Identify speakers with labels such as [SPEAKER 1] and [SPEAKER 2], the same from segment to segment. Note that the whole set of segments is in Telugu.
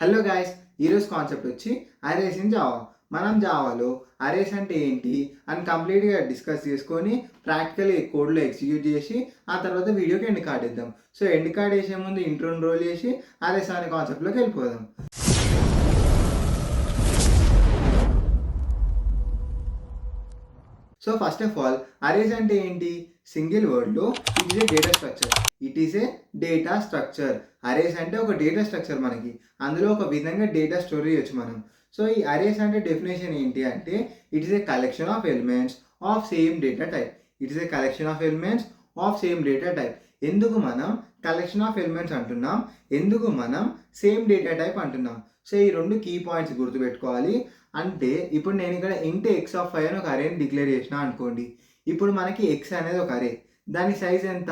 [SPEAKER 1] హలో గాయస్ ఈరోజు కాన్సెప్ట్ వచ్చి అరేస్ ఇన్ జావా మనం జావాలో అరేస్ అంటే ఏంటి అని కంప్లీట్గా డిస్కస్ చేసుకొని ప్రాక్టికల్ కోడ్లో ఎగ్జిక్యూట్ చేసి ఆ తర్వాత వీడియోకి ఎండ్ కార్డ్ ఇద్దాం. సో ఎండ్ కార్డ్ వేసే ముందు ఇంట్రోని రోల్ చేసి అరేస్ అనే కాన్సెప్ట్లోకి వెళ్ళిపోదాం. So first of all arrays అంటే ఏంటి? Single వర్డ్లో it is a data structure it is a data structure arrays అంటే ఒక డేటా స్ట్రక్చర్ మనకి. అందులో ఒక విధంగా డేటా స్టోర్ చేయొచ్చు మనం. సో ఈ అరేస్ అంటే డెఫినేషన్ ఏంటి అంటే it is a collection of elements of same data type it is a collection of elements of same data type ఎందుకు మనం కలెక్షన్ ఆఫ్ ఎలిమెంట్స్ అంటున్నాం? ఎందుకు మనం సేమ్ డేటా టైప్ అంటున్నాం? సో ఈ రెండు కీ పాయింట్స్ గుర్తుపెట్టుకోవాలి. అంటే ఇప్పుడు నేను ఇక్కడ ఇంటే ఎక్స్ ఆఫ్ ఫైవ్ అని ఒక అరేని డిక్లేర్ చేసిన అనుకోండి. ఇప్పుడు మనకి ఎక్స్ అనేది ఒక అరే దాని సైజ్ ఎంత?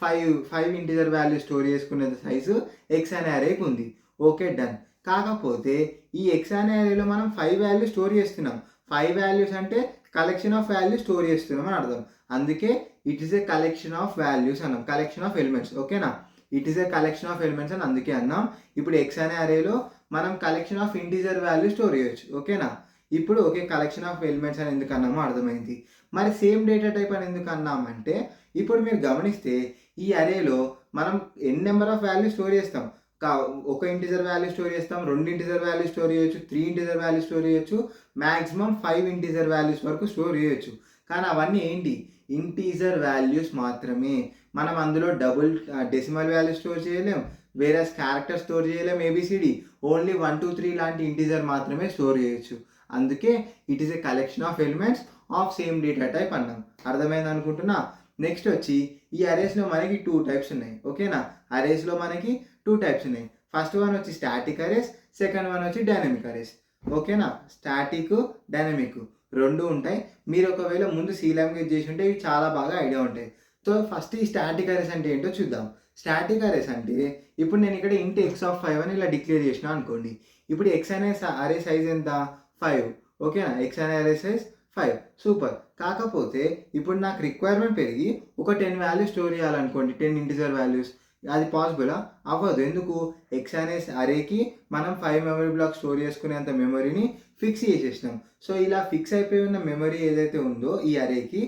[SPEAKER 1] Five five integer value store చేసుకునేది సైజు ఎక్స్ అనే అరేకి ఉంది. ఓకే డన్ కాకపోతే ఈ ఎక్స్ అనే అరేలో మనం ఫైవ్ వాల్యూ స్టోర్ చేస్తున్నాం. ఫైవ్ వాల్యూస్ అంటే కలెక్షన్ ఆఫ్ వాల్యూ స్టోర్ చేస్తున్నాం అని అర్థం. అందుకే it is a collection of values అన్నాం. కలెక్షన్ ఆఫ్ ఎలిమెంట్స్ ఓకేనా it is a collection of elements అని అందుకే అన్నాం. ఇప్పుడు ఎక్స్ అనే అరేలో మనం collection of integer value store చేయొచ్చు. ఓకేనా ఇప్పుడు ఓకే కలెక్షన్ ఆఫ్ ఎలిమెంట్స్ అని ఎందుకు అన్నామో అర్థమైంది. మరి సేమ్ డేటా టైప్ అని ఎందుకు అన్నామంటే ఇప్పుడు మీరు గమనిస్తే ఈ అరేలో మనం N number of value store చేస్తాం. కా ఒక ఇంటిజర్ వాల్యూ స్టోర్ చేస్తాం రెండు ఇంటిజర్ వాల్యూ స్టోర్ చేయొచ్చు త్రీ ఇంటిజర్ వాల్యూ స్టోర్ చేయొచ్చు మ్యాక్సిమం ఫైవ్ ఇంటిజర్ వాల్యూస్ వరకు స్టోర్ చేయొచ్చు. కానీ అవన్నీ ఏంటి? ఇంటీజర్ వాల్యూస్ మాత్రమే. మనం అందులో డబుల్ డెసిమల్ వాల్యూ స్టోర్ చేయలేం. వేరే క్యారెక్టర్ స్టోర్ చేయలేం A B C D only one two three లాంటి ఇంటీజర్ మాత్రమే స్టోర్ చేయొచ్చు. అందుకే it is a collection of elements of same data type అన్నాం. అర్థమైంది అనుకుంటున్నా? నెక్స్ట్ వచ్చి ఈ అరేస్లో మనకి టూ టైప్స్ ఉన్నాయి. ఓకేనా? అరేస్లో మనకి టూ టైప్స్ ఉన్నాయి. ఫస్ట్ వన్ వచ్చి స్టాటిక్ అరేస్ సెకండ్ వన్ వచ్చి డైనమిక్ అరేస్ ఓకేనా? స్టాటిక్ డైనమిక్ రెండు ఉంటాయి. మీరు ఒకవేళ ముందు సీ లాంగ్వేజ్ చేసి ఉంటే ఇవి చాలా బాగా ఐడియా ఉంటాయి. సో ఫస్ట్ ఈ స్టాటిక్ అరేస్ అంటే ఏంటో చూద్దాం. స్టాటిక్ అరేస్ అంటే ఇప్పుడు నేను ఇక్కడ ఇంటి ఎక్స్ ఆఫ్ ఫైవ్ అని ఇలా డిక్లేర్ చేసిన అనుకోండి. ఇప్పుడు ఎక్స్ అనే అరే సైజ్ ఎంత? ఫైవ్ ఓకేనా? ఎక్స్ అనే అరే సైజ్ ఫైవ్ సూపర్ కాకపోతే ఇప్పుడు నాకు రిక్వైర్మెంట్ పెరిగి ఒక టెన్ వాల్యూస్ స్టోర్ చేయాలనుకోండి టెన్ ఇంటిజర్ వాల్యూస్ అది పాసిబులా అవ్వదు. ఎందుకు? ఎక్స్ అనే అరేకి మనం ఫైవ్ మెమరీ బ్లాక్ స్టోర్ చేసుకునేంత మెమరీని ఫిక్స్ చేసేసినాం. సో ఇలా ఫిక్స్ అయిపోయి ఉన్న మెమరీ ఏదైతే ఉందో ఈ అరేకి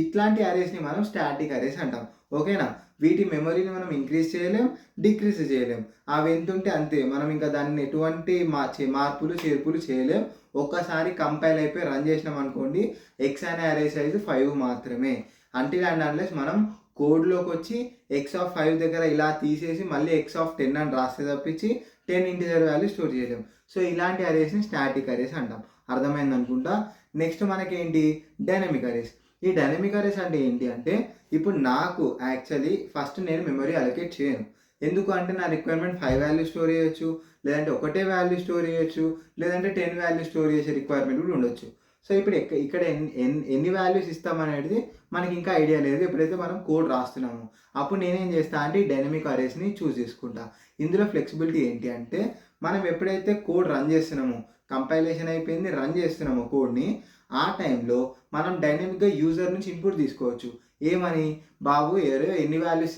[SPEAKER 1] ఇట్లాంటి అరేస్ని మనం స్టాటిక్ అరేస్ అంటాం. ఓకేనా వీటి మెమరీని మనం ఇంక్రీజ్ చేయలేం డిక్రీజ్ చేయలేం. అవి ఎంత ఉంటే అంతే. మనం ఇంకా దాన్ని ఎటువంటి మార్చి మార్పులు చేర్పులు చేయలేం. ఒక్కసారి కంపైల్ అయిపోయి రన్ చేసినాం అనుకోండి ఎక్స్ అనే అరే సైజు ఫైవ్ మాత్రమే. అంటే అండ్ అన్లెస్ మనం కోడ్లోకి వచ్చి ఎక్స్ ఆఫ్ ఫైవ్ దగ్గర ఇలా తీసేసి మళ్ళీ ఎక్స్ ఆఫ్ టెన్ అని రాస్తే తప్పించి టెన్ ఇంటిజర్ వాల్యూ స్టోర్ చేయలేం. సో ఇలాంటి అరేస్ని స్టాటిక్ అరేస్ అంటాం. అర్థమైంది అనుకుంటా? నెక్స్ట్ మనకేంటి? డైనమిక్ అరేస్ ఈ డైనమిక్ అరేస్ అంటే ఏంటి అంటే ఇప్పుడు నాకు యాక్చువల్లీ ఫస్ట్ నేను మెమరీ అలొకేట్ చేయను. ఎందుకు అంటే నా రిక్వైర్మెంట్ ఫైవ్ వాల్యూ స్టోర్ చేయొచ్చు లేదంటే ఒకటే వాల్యూ స్టోర్ చేయొచ్చు లేదంటే టెన్ వాల్యూ స్టోర్ చేసే రిక్వైర్మెంట్ కూడా ఉండొచ్చు. సో ఇప్పుడు ఎక్క- ఇక్కడ ఎన్ని ఎన్ని వాల్యూస్ ఇస్తామనేది మనకి ఇంకా ఐడియా లేదు. ఎప్పుడైతే మనం కోడ్ రాస్తున్నాము అప్పుడు నేనేం చేస్తా అంటే ఈ డైనమిక్ అరేస్ని చూస్ చేసుకుంటా. ఇందులో ఫ్లెక్సిబిలిటీ ఏంటి అంటే మనం ఎప్పుడైతే కోడ్ రన్ చేస్తున్నామో కంపైలేషన్ అయిపోయింది రన్ చేస్తున్నామో కోడ్ని ఆ టైంలో మనం డైనమిక్గా యూజర్ నుంచి ఇన్పుట్ తీసుకోవచ్చు. ఏమని? బాబు ఎవరో ఎన్ని వాల్యూస్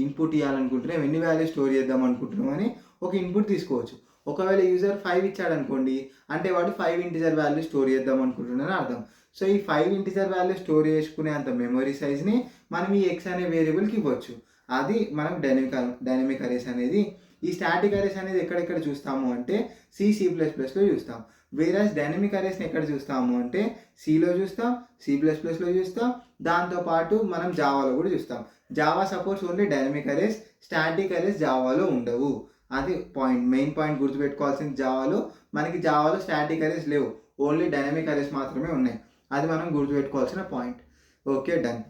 [SPEAKER 1] ఇన్పుట్ ఇవ్వాలనుకుంటున్నాం ఎన్ని వాల్యూస్ స్టోర్ చేద్దాం అనుకుంటున్నాం అని ఒక ఇన్పుట్ తీసుకోవచ్చు. ఒకవేళ యూజర్ ఫైవ్ ఇచ్చాడు అనుకోండి అంటే వాడు ఫైవ్ ఇంటిజర్ వాల్యూ స్టోర్ చేద్దాం అనుకుంటున్నాను అర్థం. సో ఈ ఫైవ్ ఇంటిజర్ వాల్యూ స్టోర్ చేసుకునే అంత మెమరీ సైజ్ని మనం ఈ ఎక్స్ అనే వేరియబుల్కి ఇవ్వచ్చు. అది మనం డైనమిక్ డైనమిక్ అరేస్ అనేది ఈ స్టాటిక్ అరేస్ అనేది ఎక్కడెక్కడ చూస్తాము అంటే సి సి ప్లస్ ప్లస్లో చూస్తాం. వేరే డైనమిక్ అరేస్ని ఎక్కడ చూస్తాము అంటే సిలో చూస్తాం సి ప్లస్ ప్లస్లో చూస్తాం దాంతోపాటు మనం జావాలో కూడా చూస్తాం. Java supports only dynamic arrays static arrays జావాలో ఉండవు. అది పాయింట్ మెయిన్ పాయింట్ గుర్తుపెట్టుకోవాల్సింది జావాలో మనకి జావాలో స్టాటిక్ అరేస్ లేవు. ఓన్లీ డైనమిక్ అరేస్ మాత్రమే ఉన్నాయి. అది మనం గుర్తుపెట్టుకోవాల్సిన పాయింట్ ఓకే డన్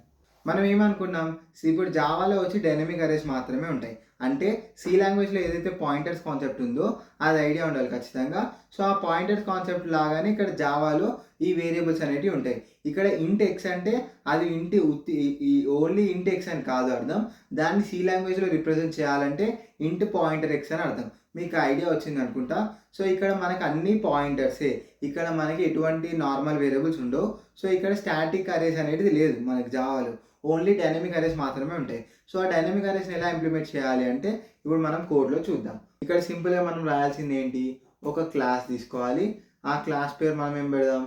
[SPEAKER 1] మనం ఏమనుకున్నాం? ఇప్పుడు జావాలో వచ్చి డైనమిక్ అరేస్ మాత్రమే ఉంటాయి. అంటే సి లాంగ్వేజ్లో ఏదైతే పాయింటర్స్ కాన్సెప్ట్ ఉందో అది ఐడియా ఉండాలి ఖచ్చితంగా. సో ఆ పాయింటర్స్ కాన్సెప్ట్ లాగానే ఇక్కడ జావాలో ఈ వేరియబుల్స్ అనేటివి ఉంటాయి. ఇక్కడ ఇంట్ ఎక్స్ అంటే అది ఇంటి ఉత్తి ఈ ఓన్లీ ఇంట్ ఎక్స్ అని కాదు అర్థం. దాన్ని సి లాంగ్వేజ్లో రిప్రజెంట్ చేయాలంటే ఇంట్ పాయింటర్ ఎక్స్ అని అర్థం. మీకు ఐడియా వచ్చింది అనుకుంటా? సో ఇక్కడ మనకు అన్ని పాయింటర్సే ఇక్కడ మనకి ఎటువంటి నార్మల్ వేరియబుల్స్ ఉండవు. సో ఇక్కడ స్టాటిక్ అరేస్ అనేది లేదు మనకి జావాలో. ఓన్లీ డైనమిక్ అరేస్ మాత్రమే ఉంటాయి. సో ఆ డైనమిక్ అరేస్ని ఎలా ఇంప్లిమెంట్ చేయాలి అంటే ఇప్పుడు మనం కోడ్లో చూద్దాం. ఇక్కడ సింపుల్గా మనం రాయాల్సింది ఏంటి? ఒక క్లాస్ తీసుకోవాలి. ఆ క్లాస్ పేరు మనం ఏం పెడదాం?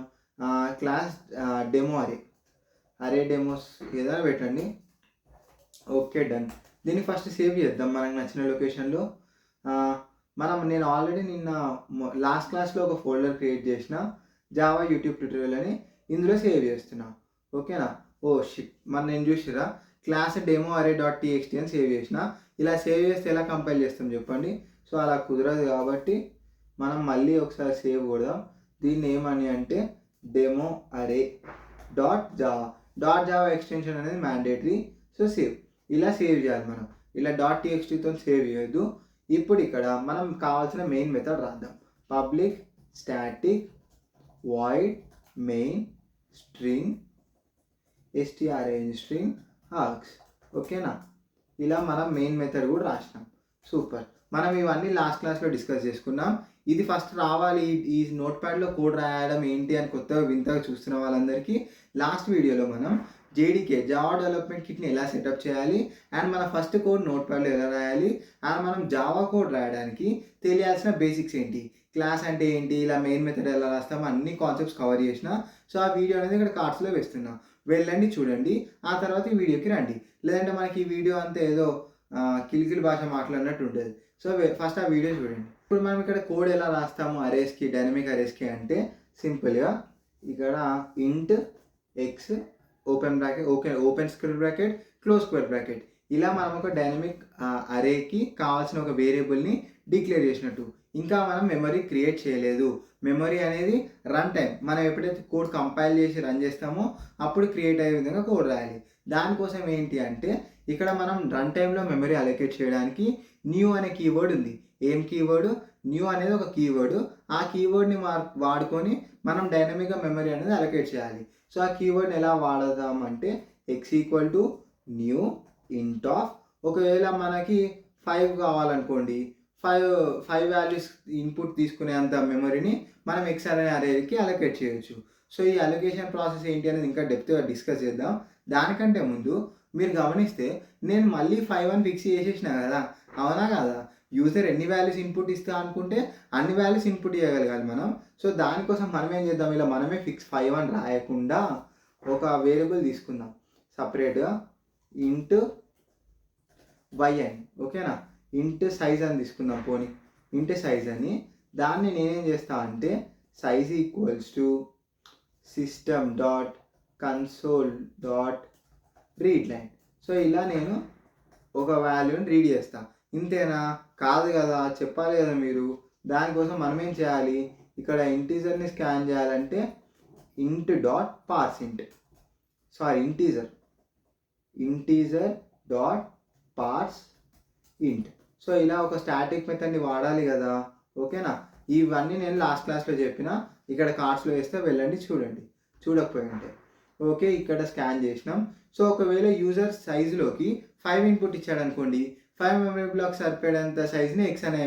[SPEAKER 1] క్లాస్ డెమో అరే. అరే డెమోస్ ఏదైనా పెట్టండి. Okay done. దీన్ని ఫస్ట్ సేవ్ చేద్దాం మనకు నచ్చిన లొకేషన్లో. మనం నేను ఆల్రెడీ నిన్న లాస్ట్ క్లాస్లో ఒక ఫోల్డర్ క్రియేట్ చేసిన జావా యూట్యూబ్ ట్యూటోరియల్ అని ఇందులో సేవ్ చేస్తున్నా. ఓకేనా? ఓ షిట్ మన నేను చూసిరా class demo array dot TXT అని సేవ్ చేసిన. ఇలా సేవ్ చేస్తే ఎలా కంపైల్ చేస్తాం చెప్పండి? సో అలా కుదరదు కాబట్టి మనం మళ్ళీ ఒకసారి సేవ్ కొడదాం. దీన్ని ఏమని అంటే demo array dot Java dot Java extension అనేది మ్యాండేటరీ సో సేవ్ ఇలా సేవ్ చేయాలి మనం. ఇలా డాట్ టీఎక్స్టీతో సేవ్ చేయొద్దు. ఇప్పుడు ఇక్కడ మనం కావాల్సిన మెయిన్ మెథడ్ రాద్దాం. Public static void main string ఎస్టీఆర్ఏఎన్ string args ఓకేనా ఇలా మనం మెయిన్ మెథడ్ కూడా రాసినాం. సూపర్ మనం ఇవన్నీ లాస్ట్ క్లాస్లో డిస్కస్ చేసుకున్నాం. ఇది ఫస్ట్ రావాలి ఈ- నోట్ ప్యాడ్లో కోడ్ రాయడం ఏంటి అని కొత్తగా వింతగా చూస్తున్న వాళ్ళందరికీ లాస్ట్ వీడియోలో మనం జేడీకే జావా డెవలప్మెంట్ కిట్ని ఎలా సెటప్ చేయాలి? అండ్ మన ఫస్ట్ కోడ్ నోట్ ప్యాడ్లో ఎలా రాయాలి? అండ్ మనం జావా కోడ్ రాయడానికి తెలియాల్సిన బేసిక్స్ ఏంటి? క్లాస్ అంటే ఏంటి? ఇలా మెయిన్ మెథడ్ ఎలా రాస్తాం? అన్ని కాన్సెప్ట్స్ కవర్ చేసిన. సో ఆ వీడియో అనేది ఇక్కడ కార్డ్స్లో వేస్తున్నాం. వెళ్ళండి చూడండి. ఆ తర్వాత ఈ వీడియోకి రండి. లేదంటే మనకి ఈ వీడియో అంతా ఏదో కిలికిలి భాష మాట్లాడినట్టు ఉంటుంది సో ఫస్ట్ ఆ వీడియో చూడండి. ఇప్పుడు మనం ఇక్కడ కోడ్ ఎలా రాస్తాము అరేస్కి డైనమిక్ అరేస్కి అంటే సింపుల్గా ఇక్కడ int X open bracket okay open square bracket close square bracket ఇలా మనం ఒక డైనమిక్ అరేకి కావాల్సిన ఒక వేరియబుల్ని డిక్లేర్ చేసినట్టు. ఇంకా మనం మెమరీ క్రియేట్ చేయలేదు. మెమరీ అనేది రన్ టైం మనం ఎప్పుడైతే కోడ్ కంపైల్ చేసి రన్ చేస్తామో అప్పుడు క్రియేట్ అయ్యే విధంగా కోడ్ రాయాలి. దానికోసం ఏంటి అంటే ఇక్కడ మనం రన్ టైంలో మెమరీ అలొకేట్ చేయడానికి న్యూ అనే కీవర్డ్ ఉంది. ఏం కీవర్డ్ న్యూ అనేది ఒక కీవర్డ్ ఆ కీవర్డ్ని వాడుకొని మనం డైనమిక్గా మెమరీ అనేది అలొకేట్ చేయాలి. సో ఆ కీవర్డ్ని ఎలా వాడదాం అంటే x equal to new int of ఒకవేళ మనకి ఫైవ్ కావాలనుకోండి ఫైవ్ ఫైవ్ వాల్యూస్ ఇన్పుట్ తీసుకునే అంత మెమరీని మనం ఎక్స్ అనే అరేకి అలొకేట్ చేయొచ్చు. సో ఈ అలొకేషన్ ప్రాసెస్ ఏంటి అనేది ఇంకా డెప్త్గా డిస్కస్ చేద్దాం. దానికంటే ముందు మీరు గమనిస్తే నేను మళ్ళీ ఫైవ్ అని ఫిక్స్ చేసేసిన కదా అవునా కదా? యూజర్ ఎన్ని వాల్యూస్ ఇన్పుట్ ఇస్తా అనుకుంటే అన్ని వాల్యూస్ ఇన్పుట్ ఇవ్వగలగాలి మనం. సో దానికోసం మనం ఏం చేద్దాం? ఇలా మనమే ఫిక్స్ ఫైవ్ అని రాయకుండా ఒక వేరియబుల్ తీసుకుందాం. సపరేట్గా ఇంట్ వై అని ఓకేనా? ఇంట్ సైజ్ అని తీసుకుందాం పోనీ. ఇంట్ సైజ్ అని. దాన్ని నేనేం చేస్తా అంటే size equals to system dot console dot read line so ఇలా నేను ఒక వాల్యూని రీడ్ చేస్తా. ఇంతేనా? కాదు కదా? చెప్పాలి కదా మీరు. దానికోసం మనం ఏం చేయాలి? ఇక్కడ ఇంటీజర్ని స్కాన్ చేయాలంటే int dot parse int sorry integer integer dot parse int so ఇలా ఒక స్టాటిక్ మెథడ్ని వాడాలి కదా. ఓకేనా? ఇవన్నీ నేను లాస్ట్ క్లాస్లో చెప్పిన. ఇక్కడ కార్డ్స్లో వేస్తే వెళ్ళండి చూడండి. చూడకపోయింటే. ఓకే ఇక్కడ స్కాన్ చేసినాం. సో ఒకవేళ యూజర్ సైజులోకి ఫైవ్ ఇన్పుట్ ఇచ్చాడు అనుకోండి ఫైవ్ మెమరీ బ్లాక్ సరిపడేంత సైజ్ని ఎక్స్ అనే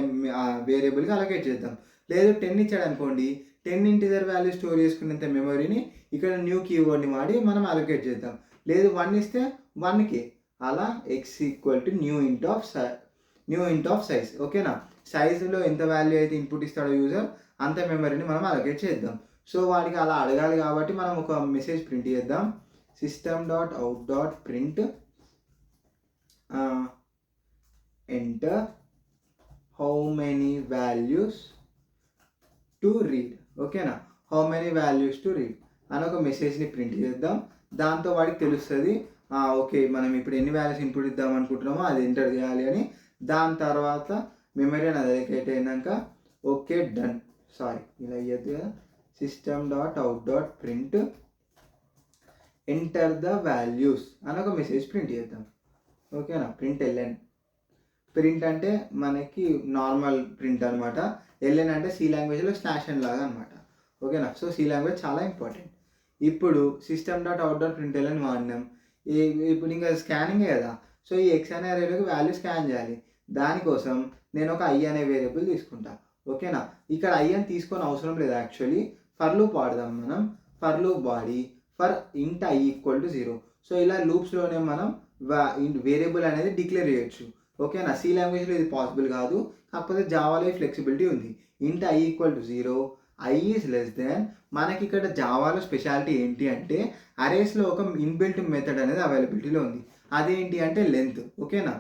[SPEAKER 1] వేరియబుల్గా అలొకేట్ చేద్దాం. లేదు టెన్ ఇచ్చాడు అనుకోండి టెన్ ఇంటిజర్ వాల్యూ స్టోర్ చేసుకునేంత మెమరీని ఇక్కడ న్యూ కీవర్డ్ని వాడి మనం అలొకేట్ చేద్దాం. లేదు వన్ ఇస్తే వన్కి అలా x equal to new int of new int of size ఓకేనా సైజులో ఎంత వాల్యూ అయితే ఇన్పుట్ ఇస్తాడో యూజర్ అంత మెమరీని మనం అలొకేట్ చేద్దాం. సో వాడికి అలా అడగాలి కాబట్టి మనం ఒక మెసేజ్ ప్రింట్ చేద్దాం. System dot out dot print enter how many values to read ఓకేనా how many values to read అని ఒక మెసేజ్ని ప్రింట్ చేద్దాం. దాంతో వాడికి తెలుస్తుంది ఓకే మనం ఇప్పుడు ఎన్ని వాల్యూస్ ఇన్పుట్ ఇద్దాం అనుకుంటున్నామో అది ఎంటర్ చేయాలి అని. దాని తర్వాత మెమరీ అని అలొకేట్ అయినాక ఓకే డన్ సారీ ఇలా అయ్యద్దు కదా. System dot out dot print enter the values అని ఒక మెసేజ్ ప్రింట్ చేద్దాం. ఓకేనా ప్రింట్ ఎల్ఎన్ ప్రింట్ అంటే మనకి నార్మల్ ప్రింట్ అనమాట ఎల్ఎన్ అంటే సి లాంగ్వేజ్లో స్నాషన్ అండ్ లాగా అనమాట ఓకేనా సో సి లాంగ్వేజ్ చాలా ఇంపార్టెంట్ ఇప్పుడు system dot out dot print LN వాడినాం. ఈ ఇప్పుడు ఇంకా స్కానింగే కదా. సో ఈ ఎక్స్ అనే అరేలోకి వాల్యూ స్కాన్ చేయాలి. దానికోసం నేను ఒక ఐ అనే వేరియబుల్ తీసుకుంటా. ఓకేనా? ఇక్కడ ఐ అని తీసుకొని అవసరం లేదు యాక్చువల్లీ ఫర్ లూప్ వాడదాం మనం. For loop body for int I equal to zero so ఇలా లూప్స్లోనే మనం వేరియబుల్ అనేది డిక్లేర్ చేయొచ్చు. ఓకేనా? సి లాంగ్వేజ్లో ఇది పాసిబుల్ కాదు. కాకపోతే జావాలో ఈ ఫ్లెక్సిబిలిటీ ఉంది. Int I equal to zero I is less than మనకి ఇక్కడ జావాలో స్పెషాలిటీ ఏంటి అంటే అరేస్లో ఒక ఇన్బిల్ట్ మెథడ్ అనేది అవైలబిలిటీలో ఉంది. అదేంటి అంటే లెంత్ ఓకేనా?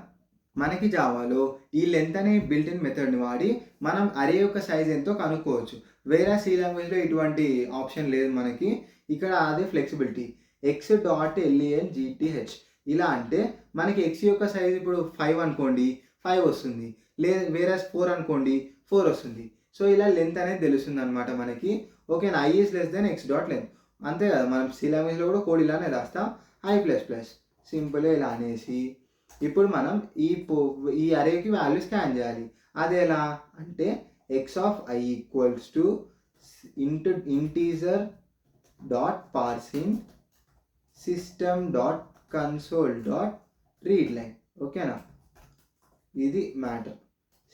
[SPEAKER 1] మనకి జావాలో ఈ లెంత్ అనే బిల్ట్ ఇన్ మెథడ్ని వాడి మనం అరే యొక్క సైజ్ ఎంతో కనుక్కోవచ్చు. వేరే సి లాంగ్వేజ్లో ఇటువంటి ఆప్షన్ లేదు మనకి. ఇక్కడ అదే flexibility. X dot LEN GTH ఇలా అంటే మనకి ఎక్స్ యొక్క సైజ్ ఇప్పుడు ఫైవ్ అనుకోండి ఫైవ్ వస్తుంది. లే వేరే ఫోర్ అనుకోండి ఫోర్ వస్తుంది. సో ఇలా లెంత్ అనేది తెలుస్తుంది అనమాట మనకి. Okay I is less than x dot length అంతే కదా మనం సి లాంగ్వేజ్లో కూడా కోడ్ ఇలానే రాస్తాం ఐ ప్లస్ ప్లస్ సింపుల్గా ఇలా అనేసి ఇప్పుడు మనం ఈ పో ఈ అరేకి వాల్యూ స్కాన్ చేయాలి. అది ఎలా? అంటే x of I equals to into integer dot parsing system dot console dot read line ఓకేనా ఇది matter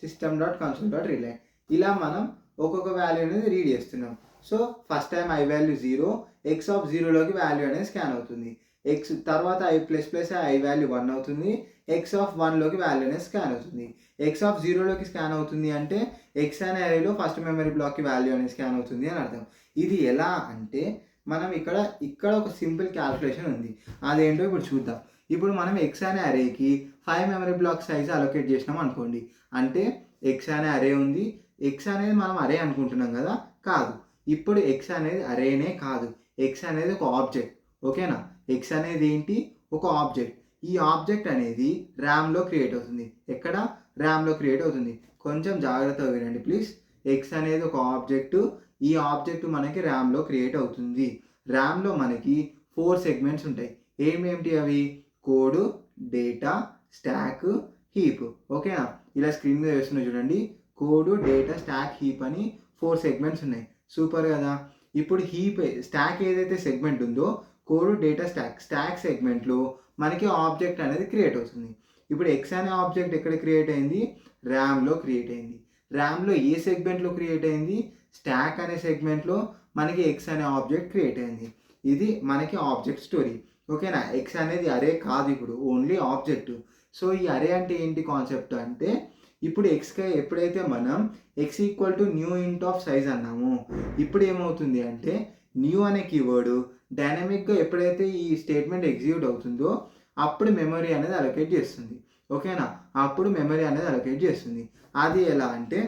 [SPEAKER 1] system dot console dot read line ఇలా మనం ఒక్కొక్క వాల్యూ అనేది రీడ్ చేస్తున్నాం. So first time I value zero x of జీరోలోకి value అనేది స్కాన్ అవుతుంది. ఎక్స్ తర్వాత I plus plus I value one అవుతుంది. ఎక్స్ ఆఫ్ వన్లోకి వాల్యూ అనేది స్కాన్ అవుతుంది. ఎక్స్ ఆఫ్ జీరోలోకి స్కాన్ అవుతుంది అంటే ఎక్స్ అనే అరేలో ఫస్ట్ మెమరీ బ్లాక్కి వాల్యూ అనేది స్కాన్ అవుతుంది అని అర్థం. ఇది ఎలా అంటే మనం ఇక్కడ ఇక్కడ ఒక సింపుల్ క్యాల్కులేషన్ ఉంది. అదేంటో ఇప్పుడు చూద్దాం. ఇప్పుడు మనం ఎక్స్ అనే అరేకి five memory block size allocate చేసినాం అనుకోండి. అంటే ఎక్స్ అనే అరే ఉంది. ఎక్స్ అనేది మనం అరే అనుకుంటున్నాం కదా? కాదు. ఇప్పుడు ఎక్స్ అనేది అరేనే కాదు. ఎక్స్ అనేది ఒక ఆబ్జెక్ట్ ఓకేనా? ఎక్స్ అనేది ఏంటి? ఒక ఆబ్జెక్ట్ ఈ ఆబ్జెక్ట్ అనేది ర్యామ్లో క్రియేట్ అవుతుంది. ఎక్కడ? ర్యామ్లో క్రియేట్ అవుతుంది. కొంచెం జాగ్రత్తగా వినండి ప్లీజ్ ఎక్స్ అనేది ఒక ఆబ్జెక్ట్ ఈ ఆబ్జెక్ట్ మనకి ర్యామ్లో క్రియేట్ అవుతుంది. ర్యామ్లో మనకి ఫోర్ సెగ్మెంట్స్ ఉంటాయి. ఏమేమిటి అవి? కోడ్ డేటా స్టాక్ హీప్ ఓకేనా? ఇలా స్క్రీన్ మీద వేస్తున్నా చూడండి. కోడ్ డేటా స్టాక్ హీప్ అని ఫోర్ సెగ్మెంట్స్ ఉన్నాయి. సూపర్ కదా? ఇప్పుడు హీప్ స్టాక్ ఏదైతే సెగ్మెంట్ ఉందో కోడ్ డేటా స్టాక్ స్టాక్ సెగ్మెంట్లో మనకి ఆబ్జెక్ట్ అనేది క్రియేట్ అవుతుంది. ఇప్పుడు ఎక్స్ అనే ఆబ్జెక్ట్ ఎక్కడ క్రియేట్ అయింది? ర్యామ్లో క్రియేట్ అయింది. ర్యామ్లో ఏ సెగ్మెంట్లో క్రియేట్ అయింది? స్టాక్ అనే సెగ్మెంట్లో మనకి ఎక్స్ అనే ఆబ్జెక్ట్ క్రియేట్ అయింది. ఇది మనకి ఆబ్జెక్ట్ స్టోరీ ఓకేనా? ఎక్స్ అనేది అరే కాదు ఇప్పుడు ఓన్లీ ఆబ్జెక్ట్ సో ఈ అరే అంటే ఏంటి కాన్సెప్ట్ అంటే ఇప్పుడు ఎక్స్కి ఎప్పుడైతే మనం x equal to new int of size అన్నామో ఇప్పుడు ఏమవుతుంది అంటే న్యూ అనే కీవర్డ్ డైనమిక్గా ఎప్పుడైతే ఈ స్టేట్మెంట్ ఎగ్జిక్యూట్ అవుతుందో అప్పుడు మెమరీ అనేది అలొకేట్ చేస్తుంది. ఓకేనా అప్పుడు మెమరీ అనేది అలొకేట్ చేస్తుంది. అది ఎలా అంటే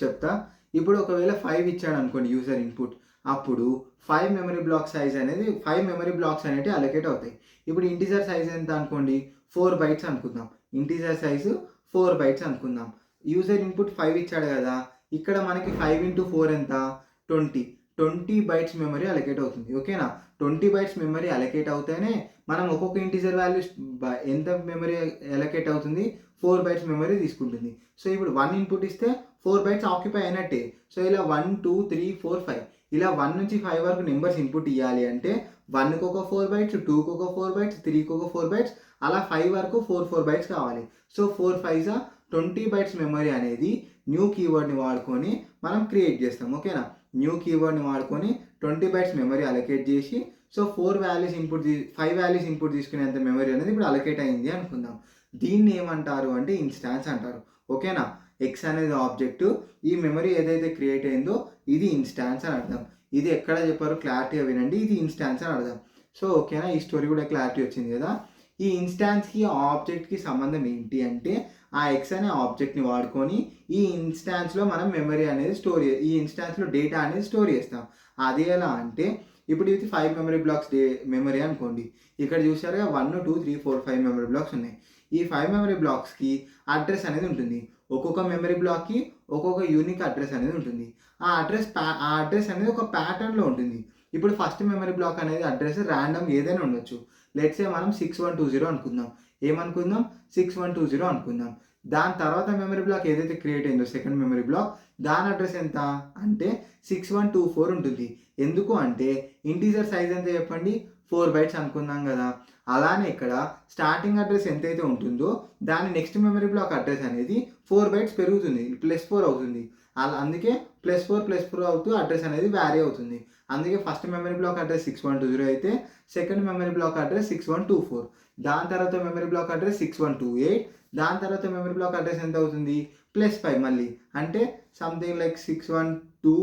[SPEAKER 1] చెప్తా. ఇప్పుడు ఒకవేళ ఫైవ్ ఇచ్చాడు అనుకోండి యూజర్ ఇన్పుట్ అప్పుడు ఫైవ్ మెమరీ బ్లాక్ సైజ్ అనేది ఫైవ్ మెమరీ బ్లాక్స్ అనేవి అలొకేట్ అవుతాయి. ఇప్పుడు ఇంటీజర్ సైజ్ ఎంత అనుకోండి? ఫోర్ బైట్స్ అనుకుందాం. ఇంటీజర్ సైజు ఫోర్ బైట్స్ అనుకుందాం. యూజర్ ఇన్పుట్ ఫైవ్ ఇచ్చాడు కదా ఇక్కడ మనకి ఫైవ్ ఇంటూ ఫోర్ ఎంత? Twenty. Twenty bytes memory allocate అవుతుంది ఓకేనా ట్వంటీ బైట్స్ మెమరీ అలొకేట్ అవుతేనే మనం ఒక్కొక్క ఇంటీజర్ వాల్యూస్ ఎంత మెమరీ అలొకేట్ అవుతుంది? ఫోర్ బైట్స్ మెమరీ తీసుకుంటుంది. సో ఇప్పుడు వన్ ఇన్పుట్ ఇస్తే ఫోర్ బైట్స్ ఆక్యుపై అయినట్టే. సో ఇలా one two three four five. ఇలా వన్ నుంచి ఫైవ్ వరకు నెంబర్స్ ఇన్పుట్ ఇవ్వాలి అంటే వన్కి ఒక ఫోర్ బైట్స్ టూకి ఒక ఫోర్ బైట్స్ త్రీకి ఒక ఫోర్ బైట్స్ అలా ఫైవ్ వరకు ఫోర్ ఫోర్ బైట్స్ కావాలి. సో ఫోర్ ఫైవ్జా ట్వంటీ బైట్స్ మెమరీ అనేది న్యూ కీవర్డ్ని వాడుకొని మనం క్రియేట్ చేస్తాం. ఓకేనా న్యూ కీవర్డ్ని వాడుకొని ట్వంటీ బైట్స్ మెమరీ అలొకేట్ చేసి so four values input five values input తీసుకునేంత memory అనేది ఇప్పుడు అలొకేట్ అయింది అనుకుందాం. దీన్ని ఏమంటారు అంటే ఇన్స్టాన్స్ అంటారు. ఓకేనా ఎక్స్ అనేది ఆబ్జెక్టు ఈ మెమరీ ఏదైతే క్రియేట్ అయిందో ఇది ఇన్స్టాన్స్ అని అర్థం. ఇది ఎక్కడ చెప్పారు క్లారిటీగా వినండి. ఇది ఇన్స్టాన్స్ అని అర్థం సో ఓకేనా ఈ స్టోరీ కూడా క్లారిటీ వచ్చింది కదా. ఈ ఇన్స్టాన్స్కి ఆబ్జెక్ట్కి సంబంధం ఏంటి అంటే ఆ ఎక్స్ అనే ఆబ్జెక్ట్ని వాడుకొని ఈ ఇన్స్టాన్స్లో మనం మెమరీ అనేది స్టోర్ ఈ ఇన్స్టాన్స్లో డేటా అనేది స్టోర్ చేస్తాం. అది ఎలా అంటే ఇప్పుడు ఇది ఫైవ్ మెమరీ బ్లాక్స్ డే మెమరీ అనుకోండి. ఇక్కడ చూసారుగా one two three four five memory blocks ఉన్నాయి. ఈ ఫైవ్ మెమరీ బ్లాక్స్కి అడ్రస్ అనేది ఉంటుంది. ఒక్కొక్క మెమరీ బ్లాక్కి ఒక్కొక్క యూనిక్ అడ్రస్ అనేది ఉంటుంది. ఆ అడ్రస్ ప్యా ఆ అడ్రస్ అనేది ఒక ప్యాటర్న్లో ఉంటుంది. ఇప్పుడు ఫస్ట్ మెమరీ బ్లాక్ అనేది అడ్రస్ ర్యాండమ్ ఏదైనా ఉండొచ్చు. లెట్సే మనం సిక్స్ వన్ టూ జీరో అనుకుందాం. ఏమనుకుందాం? సిక్స్ వన్ టూ జీరో అనుకుందాం. దాని తర్వాత మెమరీ బ్లాక్ ఏదైతే క్రియేట్ అయిందో సెకండ్ మెమరీ బ్లాక్ దాని అడ్రస్ ఎంత? అంటే సిక్స్ వన్ టూ ఫోర్ ఉంటుంది. ఎందుకు అంటే ఇంటీజర్ సైజ్ ఎంత చెప్పండి? ఫోర్ బైట్స్ అనుకుందాం కదా. అలానే ఇక్కడ స్టార్టింగ్ అడ్రస్ ఎంతైతే ఉంటుందో దాని నెక్స్ట్ మెమరీ బ్లాక్ అడ్రస్ అనేది ఫోర్ బైట్స్ పెరుగుతుంది. ప్లస్ ఫోర్ అవుతుంది. అలా అందుకే ప్లస్ ఫోర్ ప్లస్ ఫోర్ అవుతూ అడ్రస్ అనేది వ్యారీ అవుతుంది. అందుకే first memory block address six one two zero అయితే second memory block address six one two four దాని తర్వాత memory block address six one two eight దాని తర్వాత మెమరీ బ్లాక్ అడ్రస్ ఎంత అవుతుంది? ప్లస్ ఫైవ్ మళ్ళీ. అంటే something like six one two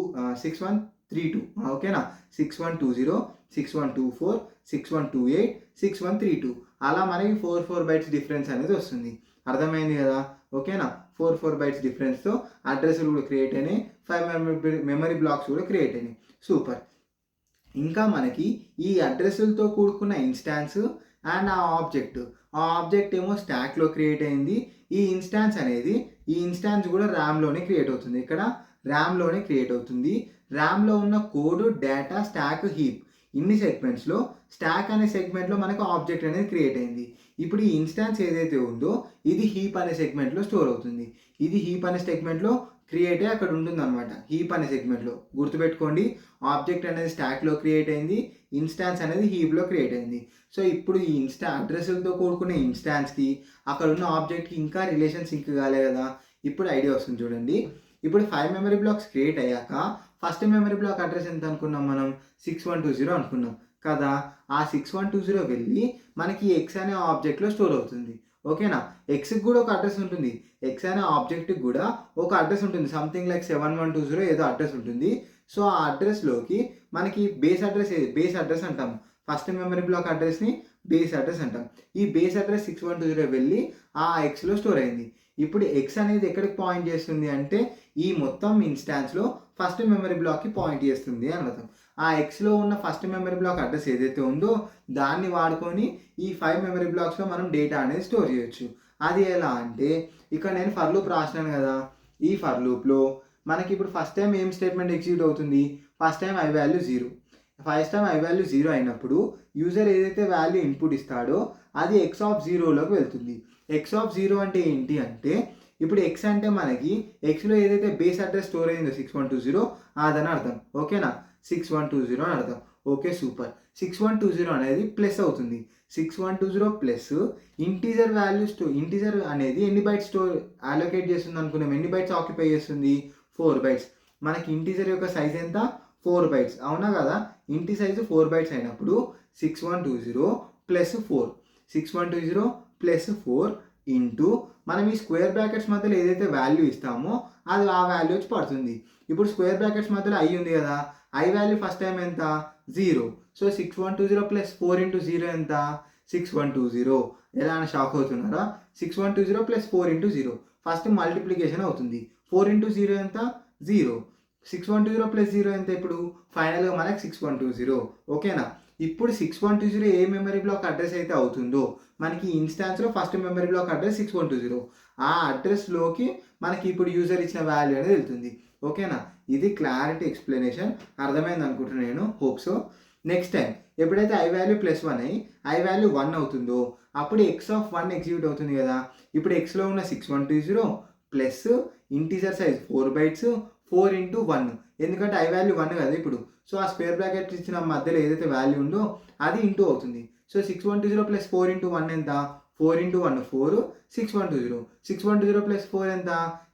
[SPEAKER 1] six one three two ఓకేనా? Six one two zero six one two four six one two eight six one three two అలా మనకి ఫోర్ ఫోర్ బైట్స్ డిఫరెన్స్ అనేది వస్తుంది. అర్థమైంది కదా? ఓకేనా? ఫోర్ ఫోర్ బైట్స్ డిఫరెన్స్తో అడ్రస్లు కూడా క్రియేట్ అయినాయి. ఫైవ్ మెమరీ మెమరీ బ్లాక్స్ కూడా క్రియేట్ అయినాయి. సూపర్ ఇంకా మనకి ఈ అడ్రస్లతో కూడుకున్న ఇన్స్టాన్స్ అండ్ ఆ ఆబ్జెక్ట్ ఆ ఆబ్జెక్ట్ ఏమో స్టాక్లో క్రియేట్ అయింది. ఈ ఇన్స్టాన్స్ అనేది ఈ ఇన్స్టాన్స్ కూడా ర్యామ్లోనే క్రియేట్ అవుతుంది. ఇక్కడ ర్యామ్లోనే క్రియేట్ అవుతుంది. ర్యామ్లో ఉన్న కోడ్ డేటా స్టాక్ హీప్ ఇన్ని సెగ్మెంట్స్లో స్టాక్ అనే సెగ్మెంట్లో మనకు ఆబ్జెక్ట్ అనేది క్రియేట్ అయింది. ఇప్పుడు ఈ ఇన్స్టాన్స్ ఏదైతే ఉందో ఇది హీప్ అనే సెగ్మెంట్లో స్టోర్ అవుతుంది. ఇది హీప్ అనే సెగ్మెంట్లో క్రియేట్ అయ్యి అక్కడ ఉంటుంది అనమాట హీప్ అనే సెగ్మెంట్లో గుర్తుపెట్టుకోండి ఆబ్జెక్ట్ అనేది స్టాక్లో క్రియేట్ అయింది ఇన్స్టాన్స్ అనేది హీప్లో క్రియేట్ అయింది. సో ఇప్పుడు ఈ ఇన్స్టా అడ్రస్లతో కూడుకునే ఇన్స్టాన్స్కి అక్కడ ఉన్న ఆబ్జెక్ట్కి ఇంకా రిలేషన్ సింక్ కాలే కదా. ఇప్పుడు ఐడియా వస్తుంది చూడండి. ఇప్పుడు ఫైవ్ మెమరీ బ్లాక్స్ క్రియేట్ అయ్యాక ఫస్ట్ మెమరీ బ్లాక్ అడ్రస్ ఎంత అనుకున్నాం మనం? సిక్స్ వన్ టూ జీరో అనుకున్నాం. కదా? ఆ సిక్స్ వన్ టూ జీరో వెళ్ళి మనకి ఎక్స్ అనే ఆబ్జెక్ట్లో స్టోర్ అవుతుంది. ఓకేనా? ఎక్స్కి కూడా ఒక అడ్రస్ ఉంటుంది. ఎక్స్ అనే ఆబ్జెక్ట్కి కూడా ఒక అడ్రస్ ఉంటుంది. Something like seven one two zero ఏదో అడ్రస్ ఉంటుంది. సో ఆ అడ్రస్లోకి మనకి బేస్ అడ్రస్ బేస్ అడ్రస్ అంటాం ఫస్ట్ మెమరీ బ్లాక్ అడ్రస్ని బేస్ అడ్రస్ అంటాం. ఈ base address six one two zero వెళ్ళి ఆ ఎక్స్లో స్టోర్ అయింది. ఇప్పుడు ఎక్స్ అనేది ఎక్కడికి పాయింట్ చేస్తుంది అంటే ఈ మొత్తం ఇన్స్టాన్స్లో ఫస్ట్ మెమరీ బ్లాక్కి పాయింట్ చేస్తుంది అని అర్థం. ఆ ఎక్స్లో ఉన్న ఫస్ట్ మెమరీ బ్లాక్ అడ్రస్ ఏదైతే ఉందో దాన్ని వాడుకొని ఈ ఫైవ్ మెమరీ బ్లాక్స్లో మనం డేటా అనేది స్టోర్ చేయొచ్చు. అది ఎలా అంటే ఇక్కడ నేను ఫర్ లూప్ రాసినాను కదా. ఈ ఫర్ లూప్లో మనకి ఇప్పుడు ఫస్ట్ టైం ఏం స్టేట్మెంట్ ఎగ్జిక్యూట్ అవుతుంది? First time I value zero first time I value zero అయినప్పుడు యూజర్ ఏదైతే వాల్యూ ఇన్పుట్ ఇస్తాడో అది ఎక్స్ ఆఫ్ జీరోలోకి వెళ్తుంది. ఎక్స్ ఆఫ్ జీరో అంటే ఏంటి అంటే ఇప్పుడు ఎక్స్ అంటే మనకి ఎక్స్లో ఏదైతే బేస్ అడ్రస్ స్టోర్ అయిందో సిక్స్ వన్ టూ జీరో అదని అర్థం. ఓకేనా సిక్స్ వన్ టూ జీరో అని అర్థం. Okay super six one two zero అనేది ప్లస్ అవుతుంది. Six one two zero plus integer value స్టో ఇంటీజర్ అనేది ఎన్ని బైట్స్ స్టోర్ అలోకేట్ చేస్తుంది అనుకున్నాం? ఎన్ని బైట్స్ ఆక్యుపై చేస్తుంది? ఫోర్ బైట్స్ మనకి ఇంటీజర్ యొక్క సైజ్ ఎంత? ఫోర్ బైట్స్ అవునా కదా? ఇంటి సైజు ఫోర్ బైట్స్ అయినప్పుడు six one two zero plus four six one two zero plus four into మనం ఈ స్క్వేర్ బ్రాకెట్స్ మధ్యలో ఏదైతే వాల్యూ ఇస్తామో అది ఆ వాల్యూ వచ్చి పడుతుంది. ఇప్పుడు స్క్వేర్ బ్రాకెట్స్ మధ్యలో ఐ ఉంది కదా ఐ వాల్యూ ఫస్ట్ టైం ఎంత? Zero so six one two zero plus four into zero ఎంత? సిక్స్ వన్ టూ జీరో ఎలా అని షాక్ అవుతున్నారా? Six one two zero plus four into zero first multiplication అవుతుంది. ఫోర్ ఇంటూ జీరో ఎంత? Zero six one two zero plus zero ఎంత ఇప్పుడు? ఫైనల్గా మనకి సిక్స్ వన్ టూ జీరో ఓకేనా ఇప్పుడు సిక్స్ వన్ టూ జీరో ఏ మెమరీ బ్లాక్ అడ్రస్ అయితే అవుతుందో? మనకి ఇన్స్టాన్స్లో first memory block address six one two zero ఆ అడ్రస్లోకి మనకి ఇప్పుడు యూజర్ ఇచ్చిన వాల్యూ అనేది వెళ్తుంది. ఓకేనా? ఇది క్లారిటీ ఎక్స్ప్లెనేషన్ అర్థమైంది అనుకుంటున్నాను నేను. హోప్ సో నెక్స్ట్ టైం ఎప్పుడైతే ఐ వాల్యూ ప్లస్ వన్ అయ్యి ఐ వాల్యూ వన్ అవుతుందో అప్పుడు ఎక్స్ ఆఫ్ వన్ ఎగ్జిక్యూట్ అవుతుంది కదా? ఇప్పుడు ఎక్స్లో ఉన్న six one two zero plus integer size four bytes four into one ఎందుకంటే ఐ వాల్యూ వన్ కదా ఇప్పుడు? సో ఆ స్క్వేర్ బ్రాకెట్ ఇచ్చిన మధ్యలో ఏదైతే వాల్యూ ఉందో అది ఇంటూ అవుతుంది. So six one two zero plus four into one ఎంత? Four into one four six one two zero six one two zero plus four ఎంత?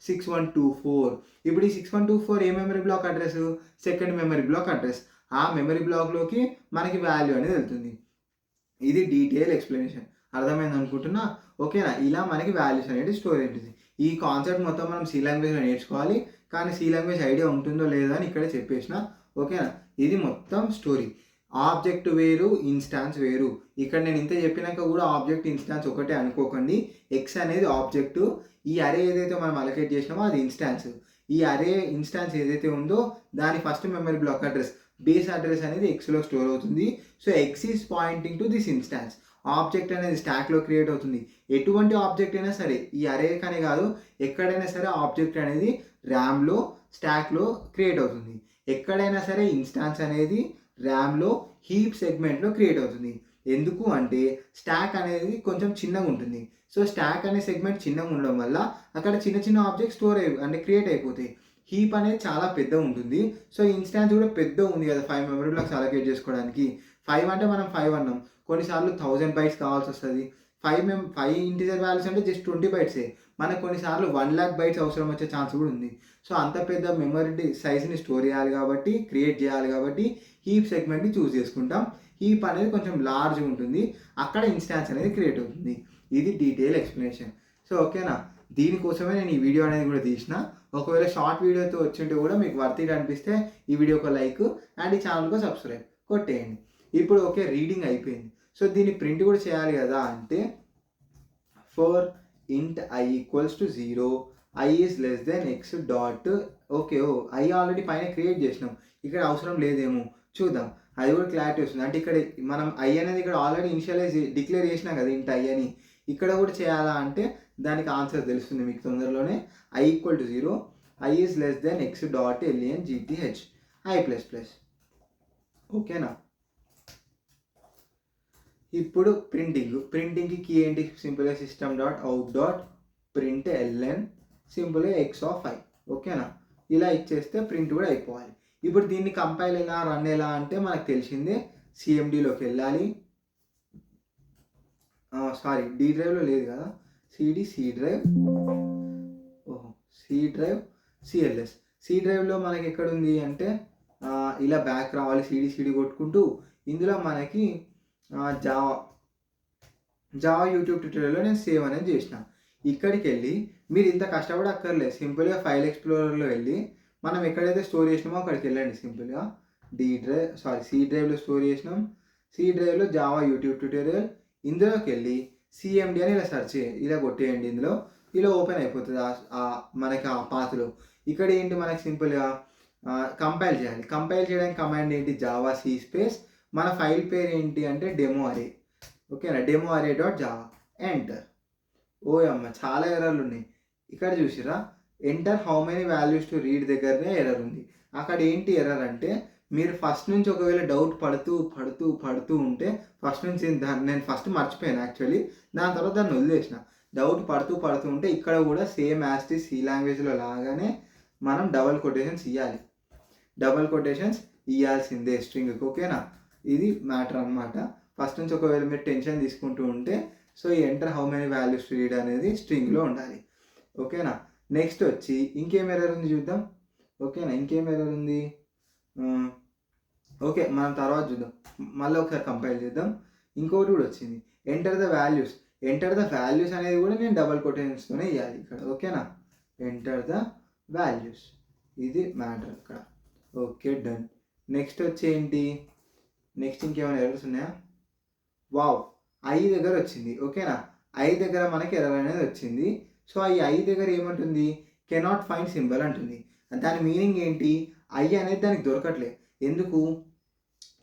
[SPEAKER 1] సిక్స్ వన్ టూ ఫోర్ ఇప్పుడు ఈ సిక్స్ వన్ టూ ఫోర్ ఏ memory block address second memory block address ఆ మెమరీ బ్లాక్లోకి మనకి వాల్యూ అనేది వెళ్తుంది. ఇది డీటెయిల్ ఎక్స్ప్లెనేషన్ అర్థమైంది అనుకుంటున్నా? ఓకేనా ఇలా మనకి వాల్యూస్ అనేది స్టోర్ అవుతుంది ఈ కాన్సెప్ట్ మొత్తం మనం సి లాంగ్వేజ్లో నేర్చుకోవాలి. కానీ సి లాంగ్వేజ్ ఐడియా ఉంటుందో లేదో అని ఇక్కడే చెప్పేసిన. ఓకేనా? ఇది మొత్తం స్టోరీ. ఆబ్జెక్ట్ వేరు ఇన్స్టాన్స్ వేరు. ఇక్కడ నేను ఇంత చెప్పినాక కూడా ఆబ్జెక్ట్ ఇన్స్టాన్స్ ఒకటే అనుకోకండి. ఎక్స్ అనేది ఆబ్జెక్టు. ఈ అరే ఏదైతే మనం అలొకేట్ చేసినామో అది ఇన్స్టాన్స్. ఈ అరే ఇన్స్టాన్స్ ఏదైతే ఉందో దాని first memory block address base address అనేది ఎక్స్లో స్టోర్ అవుతుంది. So x is pointing to this instance object అనేది స్టాక్లో క్రియేట్ అవుతుంది. ఎటువంటి ఆబ్జెక్ట్ అయినా సరే ఈ అరే కానీ కాదు ఎక్కడైనా సరే ఆబ్జెక్ట్ అనేది ర్యామ్లో స్టాక్లో క్రియేట్ అవుతుంది. ఎక్కడైనా సరే ఇన్స్టాన్స్ అనేది ర్యామ్లో హీప్ సెగ్మెంట్లో క్రియేట్ అవుతుంది. ఎందుకు అంటే స్టాక్ అనేది కొంచెం చిన్నగా ఉంటుంది. సో స్టాక్ అనే సెగ్మెంట్ చిన్నగా ఉండడం వల్ల అక్కడ చిన్న చిన్న ఆబ్జెక్ట్ స్టోర్ అయి అంటే క్రియేట్ అయిపోతాయి. హీప్ అనేది చాలా పెద్ద ఉంటుంది. సో ఇన్స్టాన్స్ కూడా పెద్ద ఉంది కదా ఫైవ్ మెమరీ బ్లాక్స్ అలొకేట్ చేసుకోవడానికి. ఫైవ్ అంటే మనం ఫైవ్ అన్నాం. కొన్నిసార్లు థౌజండ్ బైట్స్ కావాల్సి వస్తుంది. ఫైవ్ మెం ఫైవ్ ఇంటీజర్ వాల్యూస్ అంటే జస్ట్ ట్వంటీ బైట్సే. మనకు కొన్నిసార్లు వన్ ల్యాక్ బైట్స్ అవసరం వచ్చే ఛాన్స్ కూడా ఉంది. సో అంత పెద్ద మెమరీ సైజ్ని స్టోర్ చేయాలి కాబట్టి క్రియేట్ చేయాలి కాబట్టి హీప్ సెగ్మెంట్ని చూస్ చేసుకుంటాం. హీప్ అనేది కొంచెం లార్జ్ ఉంటుంది. అక్కడ ఇన్స్టాన్స్ అనేది క్రియేట్ అవుతుంది. ఇది డీటెయిల్ ఎక్స్ప్లెనేషన్ సో ఓకేనా దీనికోసమే నేను ఈ వీడియో అనేది కూడా తీసిన. ఒకవేళ షార్ట్ వీడియోతో వచ్చింటే కూడా మీకు వర్త్ అనిపిస్తే ఈ వీడియోకి లైక్ అండ్ ఈ ఛానల్కి సబ్స్క్రైబ్ కొట్టేయండి. ఇప్పుడు ఓకే రీడింగ్ అయిపోయింది. సో దీన్ని ప్రింట్ కూడా చేయాలి కదా అంటే for int I equals to zero I is less than x dot okay oh I already పైన క్రియేట్ చేసినాం. ఇక్కడ అవసరం లేదేమో. చూద్దాం. అది కూడా క్లారిటీ వస్తుంది. అంటే ఇక్కడ మనం ఐ అనేది ఇక్కడ ఆల్రెడీ ఇనిషియలైజ్ డిక్లేర్ చేసినాం కదా ఇంట ఐ అని. ఇక్కడ కూడా చేయాలా అంటే దానికి ఆన్సర్ తెలుస్తుంది మీకు తొందరలోనే. I equal to zero I is less than x dot LEN GTH I plus plus ఓకేనా ఇప్పుడు ప్రింటింగ్ ప్రింటింగ్కి కీ ఏంటి? సింపుల్గా system dot out dot print LN సింపుల్గా ఎక్స్ ఆఫ్ ఐ ఓకేనా? ఇలా ఇచ్చేస్తే ప్రింట్ కూడా అయిపోవాలి. ఇప్పుడు దీన్ని కంపైల్ ఎలా రన్ ఎలా అంటే మనకు తెలిసిందే సిఎండిలోకి వెళ్ళాలి. సారీ డి డ్రైవ్లో లేదు కదా? సిడి సి డ్రైవ్ ఓహో సి డ్రైవ్ సిఎల్ఎస్ సి డ్రైవ్లో మనకి ఎక్కడ ఉంది అంటే ఇలా బ్యాక్ రావాలి సిడి సిడి కొట్టుకుంటూ. ఇందులో మనకి జావా జావా యూట్యూబ్ ట్యూటోరియల్లో నేను సేవ్ అనేది చేసిన. ఇక్కడికి వెళ్ళి మీరు ఇంత కష్టపడి అక్కర్లేదు సింపుల్గా ఫైల్ ఎక్స్ప్లోరర్లో వెళ్ళి మనం ఎక్కడైతే స్టోర్ చేసినామో అక్కడికి వెళ్ళండి. సింపుల్గా డి డ్రైవ్ సారీ సి డ్రైవ్లో స్టోర్ చేసినాం. సి డ్రైవ్లో జావా యూట్యూబ్ ట్యూటోరియల్ ఇందులోకి వెళ్ళి సిఎండి అని ఇలా సెర్చ్ ఇలా కొట్టేయండి ఇందులో. ఇలా ఓపెన్ అయిపోతుంది ఆ- మనకి ఆ పాత్రలో ఇక్కడ ఏంటి మనకి సింపుల్గా కంపైల్ చేయాలి. కంపైల్ చేయడానికి కమాండ్ ఏంటి? జావా సి స్పేస్ మన ఫైల్ పేరు ఏంటి అంటే డెమో అరే ఓకేనా demo array dot Java enter ఓ అమ్మ చాలా ఎర్రర్లు ఉన్నాయి. ఇక్కడ చూసిరా? Enter how many values to read దగ్గరనే ఎర్రర్ ఉంది. అక్కడ ఏంటి ఎర్రర్ అంటే మీరు ఫస్ట్ నుంచి ఒకవేళ డౌట్ పడుతూ పడుతూ పడుతూ ఉంటే ఫస్ట్ నుంచి దాన్ని నేను ఫస్ట్ మర్చిపోయాను యాక్చువల్లీ దాని తర్వాత దాన్ని వదిలేసిన. డౌట్ పడుతూ పడుతూ ఉంటే ఇక్కడ కూడా సేమ్ యాస్టి సి లాంగ్వేజ్లో లాగానే మనం డబల్ కొటేషన్స్ ఇవ్వాలి డబల్ కొటేషన్స్ ఇవ్వాల్సిందే స్ట్రింగ్కి ఓకేనా ఇది మ్యాటర్ అన్నమాట. ఫస్ట్ నుంచి ఒకవేళ మీరు టెన్షన్ తీసుకుంటూ ఉంటే సో ఈ enter how many values to read అనేది స్ట్రింగ్లో ఉండాలి. ఓకేనా? నెక్స్ట్ వచ్చి ఇంకేం ఎర్రర్ ఉంది చూద్దాం. ఓకేనా? ఇంకేం ఎర్రర్ ఉంది? ఓకే మనం తర్వాత చూద్దాం. మళ్ళీ ఒకసారి కంపైల్ చేద్దాం. ఇంకోటి కూడా వచ్చింది. Enter the values enter the values అనేది కూడా నేను డబల్ కొటేషన్స్తోనే ఇవ్వాలి ఇక్కడ. ఓకేనా? ఎంటర్ ద వాల్యూస్ ఇది మ్యాటర్ ఇక్కడ. ఓకే డన్ నెక్స్ట్ వచ్చి ఏంటి? నెక్స్ట్ ఇంకేమైనా ఎర్రర్స్ ఉన్నాయా? వావ్ ఐ దగ్గర వచ్చింది. ఓకేనా? ఐ దగ్గర మనకి ఎర్రర్ అనేది వచ్చింది. సో ఈ ఐ దగ్గర ఏమంటుంది? కెనాట్ ఫైండ్ సింబల్ అంటుంది. దాని మీనింగ్ ఏంటి? ఐ అనేది దానికి దొరకట్లే. ఎందుకు?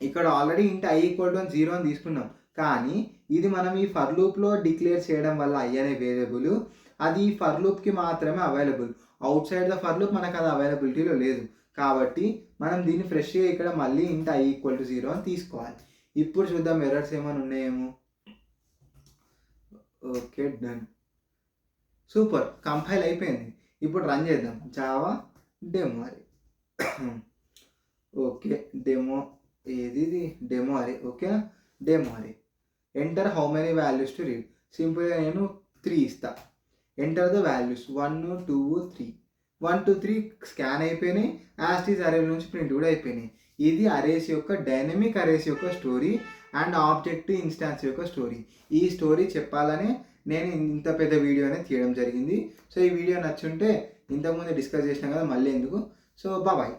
[SPEAKER 1] ఇక్కడ ఆల్రెడీ ఇంటి ఐ ఈక్వల్ టు జీరో అని తీసుకున్నాం. కానీ ఇది మనం ఈ ఫర్ లూప్లో డిక్లేర్ చేయడం వల్ల ఐ అనే వేరియబుల్ అది ఈ ఫర్ లూప్కి మాత్రమే available outside the for loop మనకు అది అవైలబిలిటీలో లేదు. కాబట్టి మనం దీన్ని ఫ్రెష్గా ఇక్కడ మళ్ళీ ఇంత ఐ ఈక్వల్ టు జీరో అని తీసుకోవాలి. ఇప్పుడు చూద్దాం ఎర్రర్స్ ఏమైనా ఉన్నాయేమో. Okay done super. కంపైల్ అయిపోయింది. ఇప్పుడు రన్ చేద్దాం. జావా డెమో అది ఓకే. డెమో ఏది ఇది demo array. Okay demo array. Enter how many values to read సింపుల్గా నేను త్రీ ఇస్తా. Enter the values one two three one two three scan అయిపోయినాయి. యాస్టీస్ అరే నుంచి ప్రింట్ కూడా అయిపోయినాయి. ఇది అరేస్ యొక్క డైనమిక్ అరేస్ యొక్క స్టోరీ అండ్ ఆబ్జెక్ట్ ఇన్స్టాన్స్ యొక్క స్టోరీ ఈ స్టోరీ చెప్పాలని నేను ఇంత పెద్ద వీడియో అనేది తీయడం జరిగింది. సో ఈ వీడియో నచ్చుంటే ఇంతకుముందు డిస్కస్ చేసినా కదా మళ్ళీ ఎందుకు? సో బాబాయ్